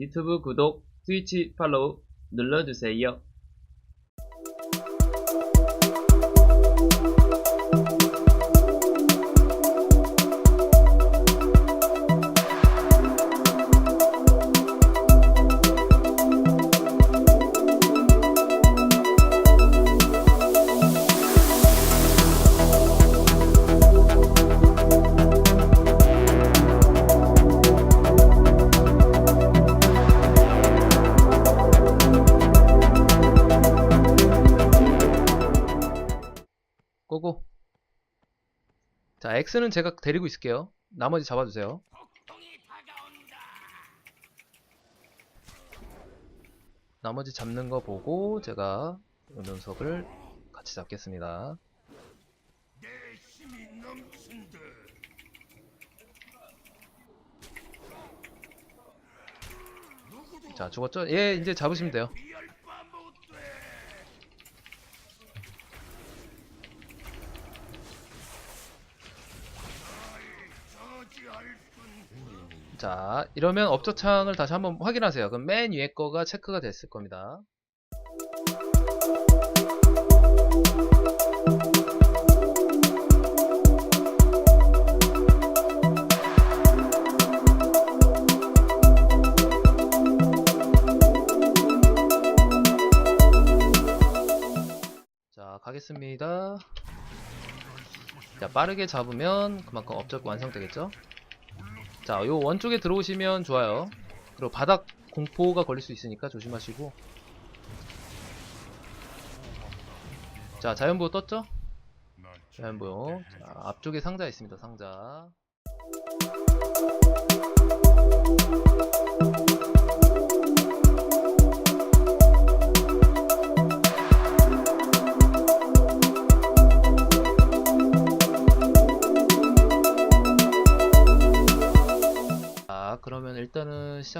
유튜브 구독, 트위치 팔로우 눌러주세요. 고고. 자, X는 제가 데리고 있을게요. 나머지 잡아주세요. 나머지 잡는 거 보고 제가 요 녀석을 같이 잡겠습니다. 자, 죽었죠? 예, 이제 잡으시면 돼요. 자, 이러면 업적 창을 다시 한번 확인하세요. 그럼 맨 위에 거가 체크가 됐을 겁니다. 자, 가겠습니다. 자, 빠르게 잡으면 그만큼 업적 완성되겠죠? 자, 요 원쪽에 들어오시면 좋아요. 그리고 바닥 공포가 걸릴 수 있으니까 조심하시고. 자, 자연보호 떴죠? 자연보호. 자, 앞쪽에 상자 있습니다, 상자. 자,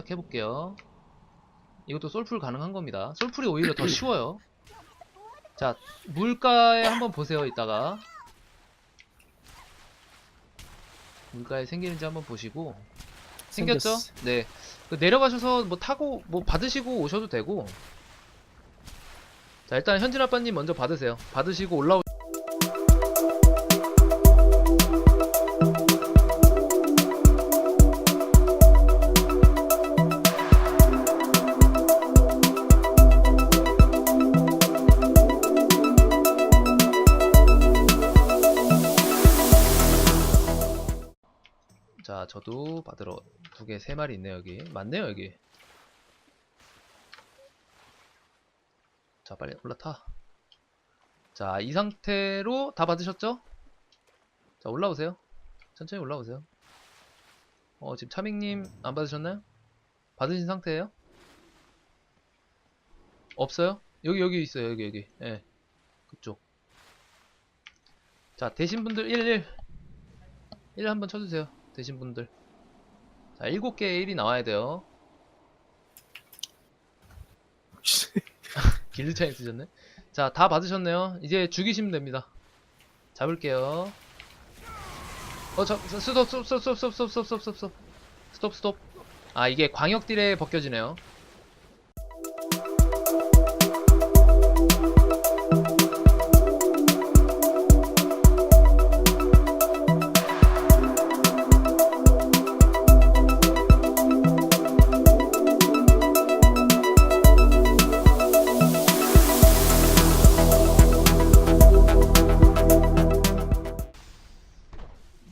시작해 볼게요. 이것도 솔풀 가능한 겁니다. 솔풀이 오히려 더 쉬워요. 자, 물가에 한번 보세요, 이따가. 물가에 생기는지 한번 보시고. 생겼죠? 생겼어. 네. 그 내려가셔서 뭐 타고, 뭐 받으시고 오셔도 되고. 자, 일단 현진 아빠님 먼저 받으세요. 받으시고 올라오. 저도 받으러 두 개, 세 마리 있네요, 여기. 맞네요, 여기. 자, 빨리 올라타. 자, 이 상태로 다 받으셨죠? 자, 올라오세요. 천천히 올라오세요. 어, 지금 차밍님 안 받으셨나요? 받으신 상태예요? 없어요? 여기, 여기 있어요, 여기, 여기. 예. 그쪽. 자, 되신 분들 1, 1. 1 한번 쳐주세요. 되신 분들. 자, 7개의 1이 나와야 돼요. 길드 차이 쓰셨네. 자, 다 받으셨네요. 이제 죽이시면 됩니다. 잡을게요. 어, 저, 저, 스톱, 스톱, 스톱, 스톱, 스톱, 스톱, 스톱, 스톱, 스톱, 스톱, 스톱, 스톱. 아, 이게 광역 딜에 벗겨지네요.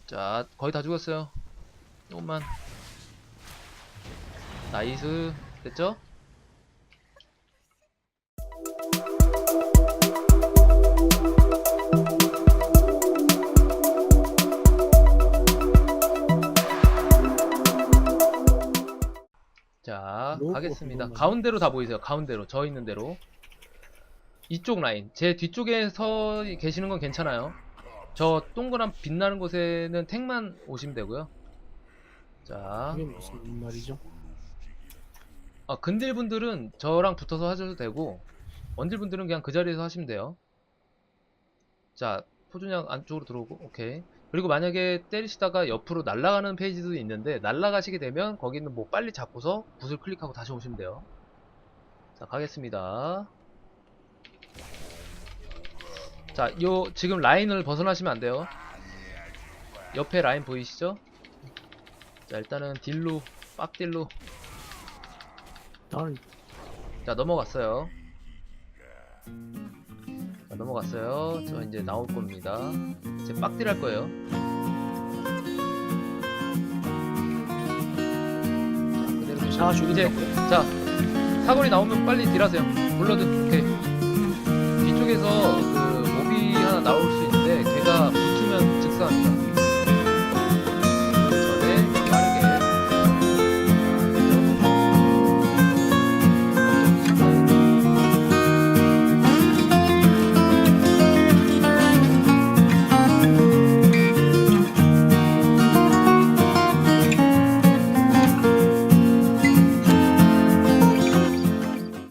자, 거의 다 죽었어요. 조금만. 나이스. 됐죠? 자, 가겠습니다. 가운데로 다 보이세요. 가운데로. 저 있는 대로. 이쪽 라인. 제 뒤쪽에 서 계시는 건 괜찮아요. 저 동그란 빛나는 곳에는 택만 오시면 되고요. 자, 이게 무슨 말이죠? 아, 근딜 분들은 저랑 붙어서 하셔도 되고, 원딜 분들은 그냥 그 자리에서 하시면 돼요. 자, 포준양 안쪽으로 들어오고, 오케이. 그리고 만약에 때리시다가 옆으로 날아가는 페이지도 있는데 날아가시게 되면 거기는 뭐 빨리 잡고서 붓을 클릭하고 다시 오시면 돼요. 자 가겠습니다. 자, 요 지금 라인을 벗어나시면 안 돼요. 옆에 라인 보이시죠? 자, 일단은 딜로 빡딜로 아, 자 넘어갔어요. 자, 넘어갔어요. 저 이제 나올 겁니다. 이제 빡딜 할 거예요. 자, 그대로 조심. 아, 이제? 자 사거리 나오면 빨리 딜하세요. 블러드 오케이. 뒤쪽에서 그 몹이 하나 나올 수